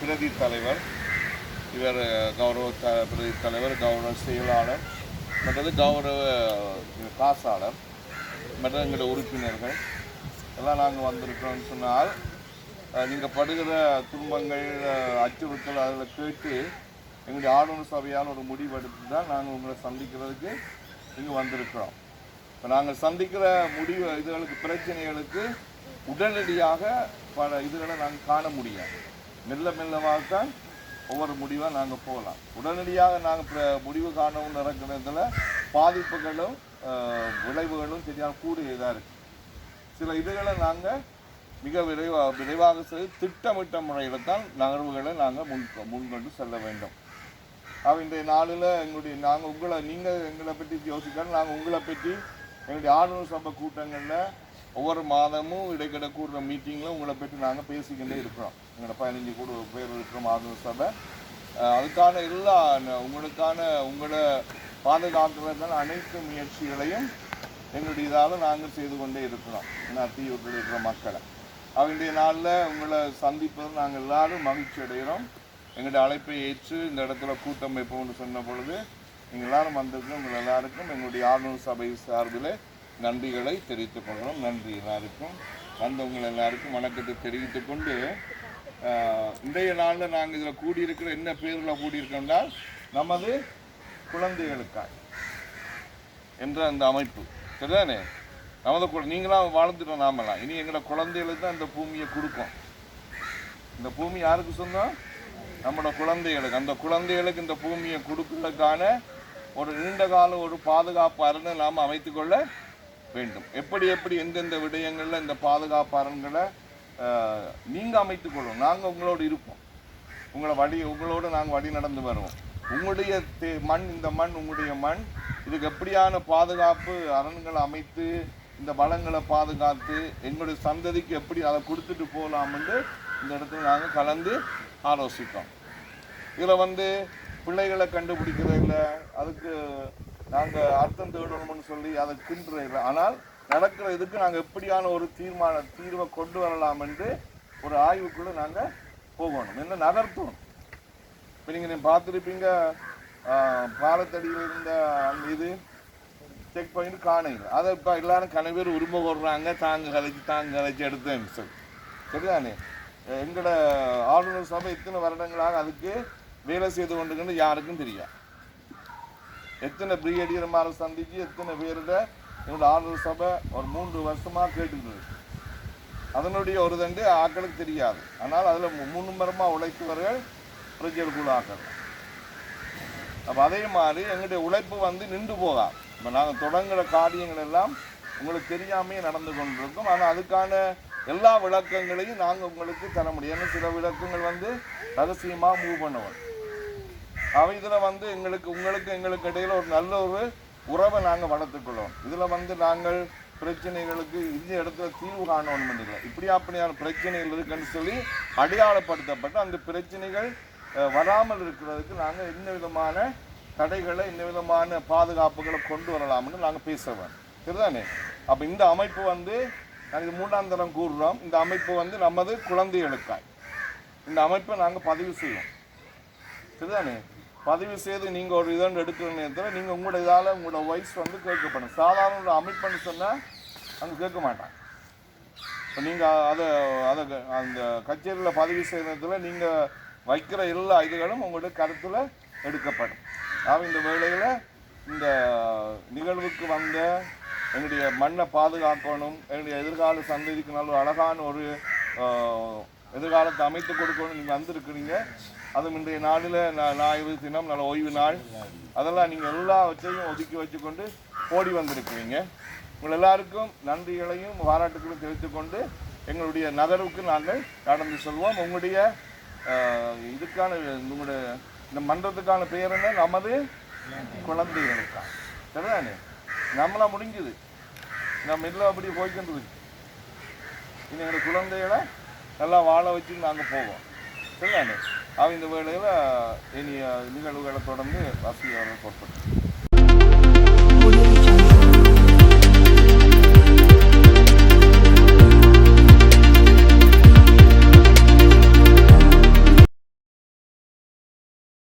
பிரதி தலைவர் இவர் கௌரவ த பிரதி தலைவர் கௌரவ செயலாளர் மற்றது கௌரவ காசாளர் மற்ற எங்களுடைய உறுப்பினர்கள். எல்லாம் நாங்கள் வந்திருக்கிறோம்னு சொன்னால் நீங்கள் படுகிற துன்பங்கள் அச்சுறுத்தல் அதில் கேட்டு எங்களுடைய ஆளுநர் சபையால் ஒரு முடிவெடுத்து தான் நாங்கள் உங்களை சந்திக்கிறதுக்கு இங்கே வந்திருக்கிறோம். இப்போ நாங்கள் சந்திக்கிற முடிவு இதுகளுக்கு பிரச்சனைகளுக்கு உடனடியாக பல இதுகளை நாங்கள் காண முடியாது. மெல்ல மெல்லமாக தான் ஒவ்வொரு முடிவாக நாங்கள் போகலாம். உடனடியாக நாங்கள் முடிவு காணவும் நடக்கிறதுல பாதிப்புகளும் விளைவுகளும் சரியாக கூடியதாக இருக்குது சில இதுகளை நாங்கள் மிக விரைவாக விரைவாக செய்து திட்டமிட்ட முறையில் தான் நகர்வுகளை நாங்கள் முன் முன்கொண்டு செல்ல வேண்டும். அவ இன்றைய நாளில் எங்களுடைய நாங்கள் உங்களை நீங்கள் எங்களை பற்றி யோசிக்கலாம் நாங்கள் உங்களை பற்றி எங்களுடைய ஆளுநர் சபை கூட்டங்களில் ஒவ்வொரு மாதமும் இடைக்கிட கூடுற மீட்டிங்கில் உங்களை பற்றி நாங்கள் பேசிக்கிட்டே இருக்கிறோம். எங்களோட பதினஞ்சு கூட பேர் இருக்கிற மாதம் சபை. அதுக்கான எல்லா உங்களுக்கான உங்களை பாதுகாக்கிறதுக்கான அனைத்து முயற்சிகளையும் எங்களுடைய இதால் நாங்கள் செய்து கொண்டே இருக்கிறோம். நான் இருக்கிற மக்களை. அவங்களுடைய நாளில் உங்களை சந்திப்பது நாங்கள் எல்லாரும் மகிழ்ச்சி அடைகிறோம். எங்களுடைய அழைப்பை ஏற்று இந்த இடத்துல கூட்டம் வைப்போம்னு சொன்ன பொழுது நீங்கள் எல்லாரும் வந்திருக்கோம் உங்கள் எல்லாருக்கும் எங்களுடைய ஆளுநர் சபை சார்பில் நன்றிகளை தெரிவித்துக் கொள்கிறோம். நன்றி எல்லாருக்கும். வந்தவங்க எல்லாருக்கும் வணக்கத்தை தெரிவித்துக் கொண்டு இன்றைய நாளில் நாங்கள் இதில் கூடியிருக்கிற என்ன பேரில் கூடியிருக்கோம்னா நமது குழந்தைகளுக்காய் என்ற அந்த அமைப்பு. சரிதானே? நமது கூட நீங்களாம் வாழ்ந்துட்டோம் நாமெல்லாம். இனி எங்களோட குழந்தைகளுக்கு தான் இந்த பூமியை கொடுக்கும். இந்த பூமி யாருக்கு சொந்தம்? நம்மளோட குழந்தைகளுக்கு. அந்த குழந்தைகளுக்கு இந்த பூமியை கொடுக்கறதுக்கான ஒரு நீண்ட கால ஒரு பாதுகாப்பு அரணை நாம் அமைத்துக்கொள்ள வேண்டும். எப்படி எப்படி எந்தெந்த விடயங்களில் இந்த பாதுகாப்பு அரண்களை நீங்கள் அமைத்துக்கொள்ளும் நாங்கள் உங்களோடு இருப்போம். உங்களை வழி உங்களோடு நாங்கள் வழி நடந்து வருவோம். உங்களுடைய தே- மண் இந்த மண் உங்களுடைய மண். இதுக்கு எப்படியான பாதுகாப்பு அரண்களை அமைத்து இந்த வளங்களை பாதுகாத்து எங்களுடைய சந்ததிக்கு எப்படி அதை கொடுத்துட்டு போகலாம்னு இந்த இடத்துல நாங்கள் கலந்து ஆலோசித்தோம். இதில் வந்து பிள்ளைகளை கண்டுபிடிக்கிறதில்ல அதுக்கு நாங்கள் அர்த்தம் தேடணும்னு சொல்லி அதை கிண்டுறதில்லை ஆனால் நடக்கிற இதுக்கு நாங்கள் எப்படியான ஒரு தீர்மான தீர்வை கொண்டு வரலாம் என்று ஒரு ஆய்வுக்குள்ளே நாங்கள் போகணும். என்ன நகர்த்தணும்? இப்போ நீங்கள் பார்த்துருப்பீங்க. பாலத்தடியில் இருந்த அந்த இது செக் பாயிண்ட் காணையில். அதை இப்போ எல்லாரும் கணவர் பேர் உரிமை கோடுறாங்க தாங்க கலைச்சு தாங்க கலைச்சு எடுத்தேன் சார் சரிதானே? எங்களோட ஆளுநர் சபை இத்தனை வருடங்களாக அதுக்கு வேலை செய்து கொண்டுங்கன்னு யாருக்கும் தெரியாது. எத்தனை பிரிகேடியர்மாரை சந்திச்சு எத்தனை பேரோட என்னோட ஆளுநர் சபை ஒரு மூன்று வருஷமாக கேட்டுக்கிறது அதனுடைய ஒரு தண்டு ஆக்களுக்கு தெரியாது. ஆனால் அதில் முன்னுமரமாக உழைத்தவர்கள் பிரஜைகள் குழு ஆக்கள். அப்போ அதே மாதிரி எங்களுடைய உழைப்பு வந்து நின்று போகாது இப்போ நாங்கள் தொடங்குகிற காரியங்கள் எல்லாம் உங்களுக்கு தெரியாமே நடந்து கொண்டிருக்கும். ஆனால் அதுக்கான எல்லா விளக்கங்களையும் நாங்கள் உங்களுக்கு தர முடியும். ஏன்னா சில விளக்கங்கள் வந்து ரகசியமாக மூவ் பண்ணுவோம். இதில் வந்து எங்களுக்கு உங்களுக்கு எங்களுக்கு இடையில் ஒரு நல்ல ஒரு உறவை நாங்கள் வளர்த்துக்கொள்ளோம் இதில் வந்து நாங்கள் பிரச்சனைகளுக்கு இந்த இடத்துல தீர்வு காணணும் இல்லை இப்படி அப்படியான பிரச்சனைகள் இருக்குன்னு சொல்லி அடையாளப்படுத்தப்பட்டு அந்த பிரச்சனைகள் வராமல் இருக்கிறதுக்கு நாங்கள் என்ன விதமான தடைகளை என்ன விதமான பாதுகாப்புகளை கொண்டு வரலாம்னு நாங்கள் பேசுவோம் சரிதானே? அப்போ இந்த அமைப்பு வந்து நாங்கள் இது மூன்றாம் தரம் கூறுறோம். இந்த அமைப்பு வந்து நமது குழந்தைகளுக்காய். இந்த அமைப்பை நாங்கள் பதிவு செய்வோம். சரிதானே? பதிவு செய்து நீங்கள் ஒரு இதன் எடுக்கிற நேரத்தில் நீங்கள் உங்களோட இதால் உங்களோட வாய்ஸ் வந்து கேட்கப்படும். சாதாரண ஒரு அமைப்புன்னு சொன்னால் அங்கே கேட்க மாட்டாங்க. இப்போ நீங்கள் அதை அதை அந்த கச்சேரியில் பதிவு செய்கிற நேரத்தில் நீங்கள் வைக்கிற எல்லா இதுகளும் உங்களுடைய கருத்தில் எடுக்கப்படும். ஆக இந்த வேளையில் இந்த நிகழ்வுக்கு வந்த எங்களுடைய மண்ணை பாதுகாக்கணும் எங்களுடைய எதிர்கால சந்ததிக்கு நல்ல அழகான ஒரு எதிர்காலத்தை அமைத்து கொடுக்கணும் நீங்கள் வந்திருக்கிறீங்க. அதுவும் இன்றைய நாளில் நான் ஞாயிறு தினம் நல்ல ஓய்வு நாள். அதெல்லாம் நீங்கள் எல்லாவற்றையும் ஒதுக்கி வச்சுக்கொண்டு ஓடி வந்திருக்கிறீங்க. உங்கள் எல்லாருக்கும் நன்றிகளையும் பாராட்டுகளையும் தெரிவித்துக்கொண்டு எங்களுடைய நகர்வுக்கு நாங்கள் நடந்து செல்வோம். உங்களுடைய இதுக்கான உங்களுடைய இந்த மன்றத்துக்கான பெயர் என்ன? நமது குழந்தைகளுக்காக சரிதானே? நம்மளாம் முடிஞ்சுது. நம்ம இல்லை அப்படி போய்க்கிட்டு இனி எங்களோட குழந்தைகளை நல்லா வாழ வச்சு நாங்கள் போவோம். சரிதானே? அவ இந்த வேளையில் இனி நிகழ்வுகளை தொடர்ந்து வசதி அவர்கள் பொறுப்பட்டு